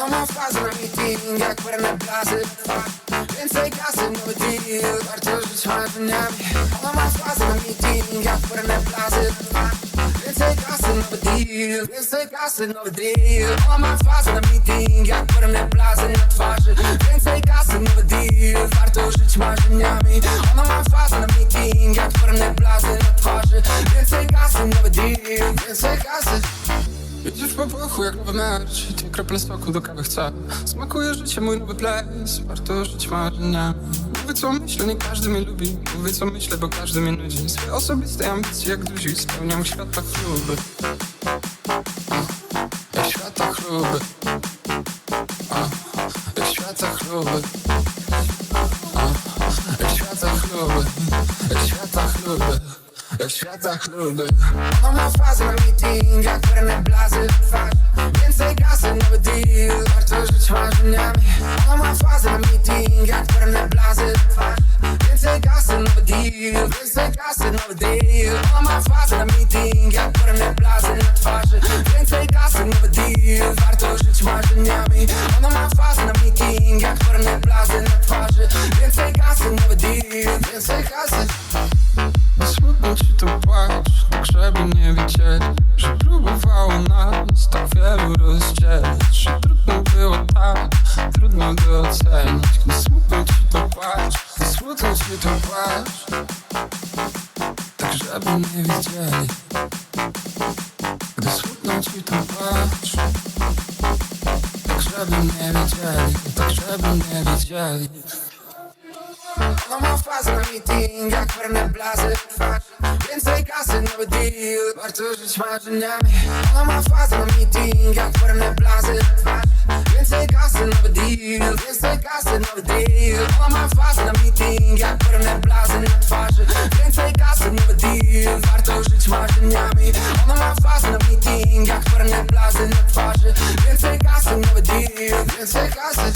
Ona ma fazę na meeting, jak pełne blazy Więcej kasy, nowy deal, warto żyć marzeniami Ona ma fazę na meeting, jak pełne blazy Więcej kasy, nowy deal, więcej kasy, nowy deal. Ona ma fazę na meeting, jak pełne blazy na twarzy. Więcej kasy, nowy deal, warto żyć marzeniami Widzisz po bochu jak mecz Dwie krople soku do kawy chcę. Smakuje życie, mój nowy place Warto żyć marzeniami Mówię co myślę, nie każdy mnie lubi. Mówię co myślę, bo każdy mnie nudzi. Swoje osobiste ambicje jak duzi Spełniam świata chluby. Jak świata chluby. Jak świata chluby. Jak świata chluby. Jak świata chluby jak świata chluby fazę na meeting, jak pełne blazy twarz. Więcej kasy, nowy deal, warto żyć marzeniami. Fazę na meeting, jak pełne blazy twarz. Więcej kasy, nowy deal, więcej kasy, nowy deal. Fazę na meeting, jak pełne blazy na twarzy. Więcej kasy, nowy deal, warto żyć marzeniami. Ona ma fazę na meeting, jak pełne blazy na twarzy. Więcej kasy, nowy deal, więcej kasy Ci to tak żeby nie wiedzieli Że próbowało nas tak wielu rozdzielić. Że trudno było tak, trudno by ocenić. Gdy smutno ci to płacz, gdy smutno ci to płacz Tak żeby nie wiedzieli Gdy smutno ci to płacz Tak żeby nie wiedzieli, tak żeby nie wiedzieli ona ma fazę na meeting, jak pełne blazy nowy deal, warto żyć marzeniami. Ona ma fazę na meeting, jak pełne blazy. Więcej kasy, nowy deal, więcej kasy, nowy deal. Ona ma fazę na meeting, jak pełne blazy na twarzy. Więcej kasy, nowy deal, warto żyć marzeniami. Ona ma fazę na meeting, jak pełne blazy na twarzy. Więcej kasy, nowy deal, więcej kasy